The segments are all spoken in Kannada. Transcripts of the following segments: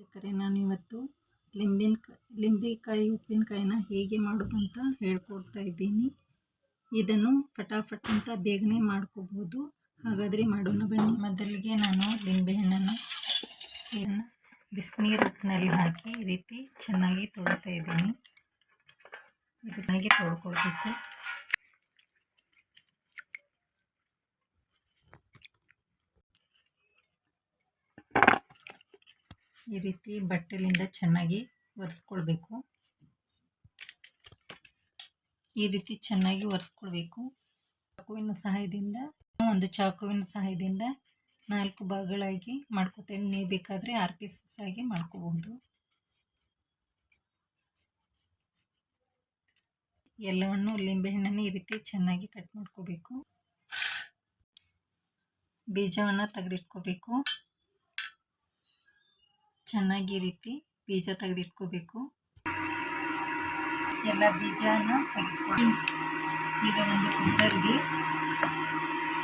ವೀಕ್ಷಕರೇ ನಾನು ಇವತ್ತು ಲಿಂಬಿನ ಲಿಂಬೆಕಾಯಿ ಉಪ್ಪಿನಕಾಯಿನ ಹೇಗೆ ಮಾಡೋದಂತ ಹೇಳ್ಕೊಡ್ತಾ ಇದ್ದೀನಿ. ಇದನ್ನು ಫಟಾಫಟ್ ಅಂತ ಬೇಗನೆ ಮಾಡ್ಕೋಬೋದು. ಹಾಗಾದರೆ ಮಾಡೋಣ ಬನ್ನಿ. ಮೊದಲಿಗೆ ನಾನು ಲಿಂಬೆಹಣ್ಣನ್ನು ಇದನ್ನು ಬಿಸಿನೀರು ಉಪ್ಪಿನಲ್ಲಿ ಹಾಕಿ ರೀತಿ ಚೆನ್ನಾಗಿ ತೊಳಿತಾ ಇದ್ದೀನಿ. ಇದು ಚೆನ್ನಾಗಿ ತೊಳ್ಕೊಳ್ಬೇಕು. ಈ ರೀತಿ ಬಟ್ಟೆಲಿಂದ ಚೆನ್ನಾಗಿ ಒರೆಸ್ಕೊಳ್ಬೇಕು. ಈ ರೀತಿ ಚೆನ್ನಾಗಿ ಒರೆಸ್ಕೊಳ್ಬೇಕು. ಚಾಕುವಿನ ಸಹಾಯದಿಂದ, ಒಂದು ಚಾಕುವಿನ ಸಹಾಯದಿಂದ ನಾಲ್ಕು ಭಾಗಗಳಾಗಿ ಮಾಡ್ಕೋತೇನೆ. ನೀವು ಬೇಕಾದರೆ ಆರ್ ಪೀಸಸ್ ಆಗಿ ಮಾಡ್ಕೋಬಹುದು. ಎಲ್ಲವನ್ನು ಲಿಂಬೆಹಣ್ಣನ್ನು ಈ ರೀತಿ ಚೆನ್ನಾಗಿ ಕಟ್ ಮಾಡ್ಕೋಬೇಕು. ಬೀಜವನ್ನು ತೆಗೆದಿಟ್ಕೋಬೇಕು. ಚೆನ್ನಾಗಿ ರೀತಿ ಬೀಜ ತೆಗೆದಿಟ್ಕೋಬೇಕು. ಎಲ್ಲ ಬೀಜನ ತೆಗೆದುಕೊಂಡು ಈಗ ಒಂದು ಕುಕ್ಕರ್ಗೆ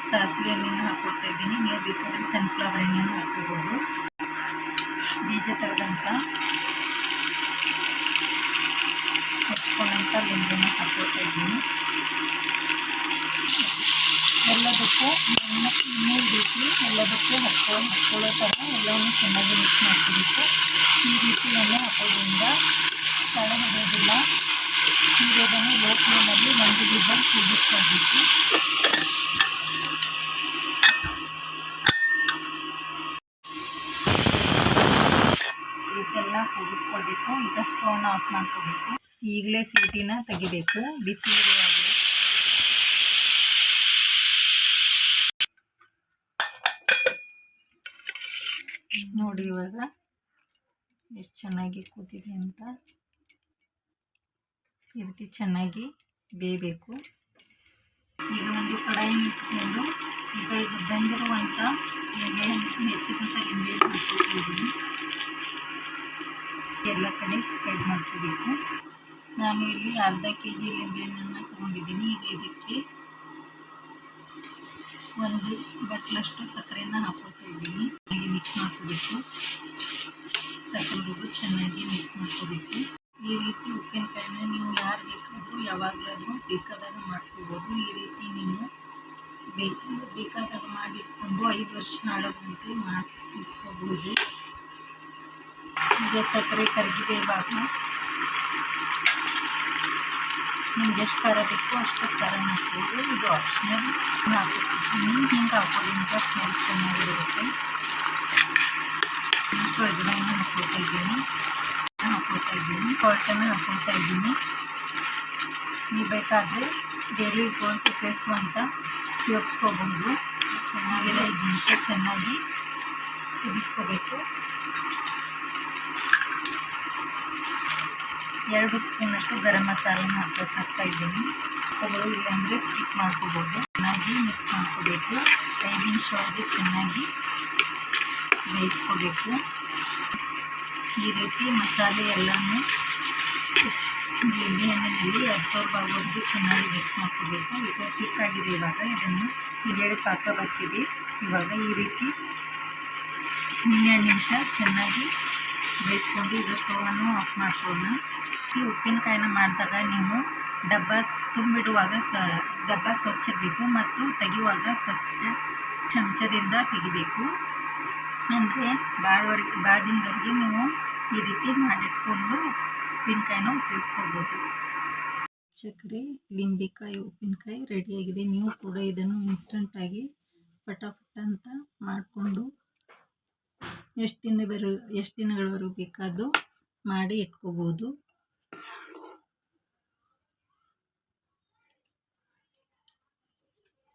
ಸಾಸಿವೆ ಎಣ್ಣೆನ ಹಾಕ್ಕೊಡ್ತಾ ಇದ್ದೀನಿ. ನೀವು ಬೇಕಾದರೆ ಸನ್ಫ್ಲವರ್ ಎಣ್ಣೆನ ಹಾಕೋಬೋದು. ಬೀಜ ತೆಗೆದಂಥ ಹಚ್ಕೊಂಡಂಥ ಲಿಂಬೆನ ಹಾಕ್ಕೊಡ್ತಾ ಇದ್ದೀನಿ. ಎಲ್ಲದಕ್ಕೂ ಮೂರು ರೀತಿ ಎಲ್ಲದಕ್ಕೂ ಹಚ್ಕೊಂಡು ಹಚ್ಕೊಳ್ಳೋ ಥರ ಚೆನ್ನಾಗಿ ಮಿಕ್ಸ್ ಈ ರೀತಿ ಎಣ್ಣೆ ಹಾಕೋದ್ರಿಂದ ತಳ ಹಿಡಿಯೋದಿಲ್ಲ. ಹೀರೋದನ್ನು ಲೋ ಫ್ಲೇಮಲ್ಲಿ ಒಂದು ವಿಧಲ್ ಕೂಗಿಸ್ಕೊಳ್ಬೇಕು. ಇದೆಲ್ಲ ಕೂಗಿಸ್ಕೊಳ್ಬೇಕು. ಈಗ ಸ್ಟೋನ್ ಆಫ್ ಮಾಡ್ಕೋಬೇಕು ಈಗಲೇ ಸೀಟಿನ ತೆಗಿಬೇಕು. ಬಿಸಿ ನೋಡಿ ಇವಾಗ ಎಷ್ಟು ಚೆನ್ನಾಗಿ ಕೂತಿದೆ ಅಂತ. ಈ ರೀತಿ ಚೆನ್ನಾಗಿ ಬೇಯಬೇಕು. ಈಗ ಒಂದು ಕಡಾಯಿ ಇಟ್ಕೊಂಡು ಈಗ ಇದು ಬೆಂದಿರುವಂಥ ಎಣ್ಣೆ ಹೆಚ್ಚಿದಂಥ ಲಿಂಬೆ ಹಾಕ್ಕೊಳ್ತಿದ್ದೀನಿ ಎಲ್ಲ ಕಡೆ ಸ್ಪ್ರೆಡ್ ಮಾಡ್ಕೋಬೇಕು. ನಾನು ಇಲ್ಲಿ ಅರ್ಧ ಕೆ ಜಿ ಲಿಂಬೆಹಣ್ಣನ್ನು ತೊಗೊಂಡಿದ್ದೀನಿ. ಈಗ ಇದಕ್ಕೆ ಒಂದು ಬಟ್ಲಷ್ಟು ಸಕ್ಕರೆನ ಹಾಕ್ಕೊಳ್ತಾ ಇದ್ದೀನಿ. ಮಿಕ್ಸ್ ಮಾಡ್ಕೋಬೇಕು ಸಕ್ಕರೆಗೂ ಚೆನ್ನಾಗಿ ಮಿಕ್ಸ್ ಮಾಡ್ಕೋಬೇಕು ಈ ರೀತಿ ಉಪ್ಪಿನಕಾಯಿನ ನೀವು ಯಾರು ಬೇಕಾದರೂ ಯಾವಾಗಲಾದರೂ ಬೇಕಾದಾಗ ಮಾಡ್ಕೋಬೋದು ಈ ರೀತಿ ನೀವು ಬೇಕು ಬೇಕಾದಾಗ ಮಾಡಿಟ್ಕೊಂಡು ಐದು ವರ್ಷ ನಾಡೋದಂತೆ ಮಾಡಿ ಇಟ್ಕೋಬೋದು ಈಗ ಸಕ್ಕರೆ ಕರಗಿದೆ ಇವಾಗ ನಿಮ್ಗೆ ಎಷ್ಟು ಖಾರ ಬೇಕು ಅಷ್ಟು ಖಾರ ಹಾಕ್ಬೋದು ಇದು ಆಪ್ಷನಲ್ ಹಾಕ್ಕೊಟ್ಟಿದ್ದೀನಿ ಹಿಂಗೆ ಹಾಕೋದ್ರಿಂದ ಸ್ಮೆಲ್ ಚೆನ್ನಾಗಿರುತ್ತೆ ಅಜ್ವಾಯಿನ ಹಾಕ್ಕೊಳ್ತಾ ಇದ್ದೀನಿ. ಹಾಕ್ಕೊಳ್ತಾ ಇದ್ದೀನಿ ಸಾಲ್ಟನ್ನು ಹಾಕ್ಕೊಳ್ತಾ ಇದ್ದೀನಿ ನೀವು ಬೇಕಾದರೆ ಡೈಲಿ ಇಟ್ಕೊಂಡು ಬೇಕು ಅಂತ ಉಪಯೋಗಿಸ್ಕೋಬೋದು ಚೆನ್ನಾಗೆಲ್ಲ ಐದು ನಿಮಿಷ ಚೆನ್ನಾಗಿ ಕುದಿಸ್ಕೋಬೇಕು. ಎರಡು ಸ್ಪೂನಷ್ಟು ಗರಂ ಮಸಾಲೆನ ಹಾಕ್ಬೇಕು ಹಾಕ್ತಾ ಇದ್ದೀನಿ. ಅದರಲ್ಲೂ ಇಲ್ಲಾಂದರೆ ಸ್ಟಿಕ್ ಮಾಡ್ಕೋಬೋದು. ಚೆನ್ನಾಗಿ ಮಿಕ್ಸ್ ಮಾಡ್ಕೋಬೇಕು. ಐದು ನಿಮಿಷವರೆಗೆ ಚೆನ್ನಾಗಿ ಬೇಯಿಸ್ಕೋಬೇಕು. ಈ ರೀತಿ ಮಸಾಲೆ ಎಲ್ಲನೂ ಲಿಂಬೆ ಹಣ್ಣಿನಲ್ಲಿ ಅಬ್ಸರ್ಬ್ ಆಗೋದು ಚೆನ್ನಾಗಿ ಮಿಕ್ಸ್ ಮಾಡ್ಕೋಬೇಕು. ಈಗ ತಿಕ್ಕಾಗಿದೆ ಇವಾಗ. ಇದನ್ನು ಇದೇಳಿ ಪಾಕ ಬರ್ತೀವಿ ಇವಾಗ ಈ ರೀತಿ ಹನ್ನೆರಡು ನಿಮಿಷ ಚೆನ್ನಾಗಿ ಬೇಯಿಸ್ಕೊಂಡು ಈಗ ಸ್ಟೋವನ್ನು ಆಫ್ ಮಾಡ್ಕೊಳ್ಳೋಣ. ಈ ಉಪ್ಪಿನಕಾಯಿನ ಮಾಡಿದಾಗ ನೀವು ಡಬ್ಬ ತುಂಬಿಡುವಾಗ ಸ, ಡಬ್ಬ ಸ್ವಚ್ಛ ಇರಬೇಕು ಮತ್ತು ತೆಗೆಯುವಾಗ ಸ್ವಚ್ಛ ಚಮಚದಿಂದ ತೆಗಿಬೇಕು. ಅಂದರೆ ಭಾಳವರೆಗೆ ಭಾಳ ದಿನದವರೆಗೆ ನೀವು ಈ ರೀತಿ ಮಾಡಿಟ್ಕೊಂಡು ಉಪ್ಪಿನಕಾಯಿನ ಉಪಯೋಗಿಸ್ಕೋಬೋದು ಸಕ್ಕರೆ ಲಿಂಬೆಕಾಯಿ, ಉಪ್ಪಿನಕಾಯಿ ರೆಡಿಯಾಗಿದೆ. ನೀವು ಕೂಡ ಇದನ್ನು ಇನ್ಸ್ಟಂಟಾಗಿ ಪಟಾಫಟ್ ಅಂತ ಮಾಡಿಕೊಂಡು ಎಷ್ಟು ದಿನ ಬರೋ, ಎಷ್ಟು ದಿನಗಳವರೆಗೂ ಬೇಕಾದರೂ ಮಾಡಿ ಇಟ್ಕೋಬೋದು.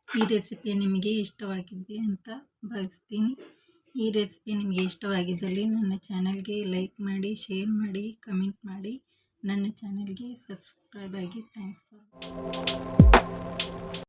ಈ ರೆಸಿಪಿ ನಿಮಗೆ ಇಷ್ಟವಾಗಿದೆ ಅಂತ ಭಾವಿಸ್ತೀನಿ. ಈ ರೆಸಿಪಿ ನಿಮಗೆ ಇಷ್ಟವಾಗಿದ್ದಲ್ಲಿ ನನ್ನ ಚಾನಲ್ಗೆ ಲೈಕ್ ಮಾಡಿ ಶೇರ್ ಮಾಡಿ ಕಮೆಂಟ್ ಮಾಡಿ. ನನ್ನ ಚಾನಲ್ಗೆ ಸಬ್ಸ್ಕ್ರೈಬ್ ಆಗಿ ಥ್ಯಾಂಕ್ಸ್ ಫಾರ್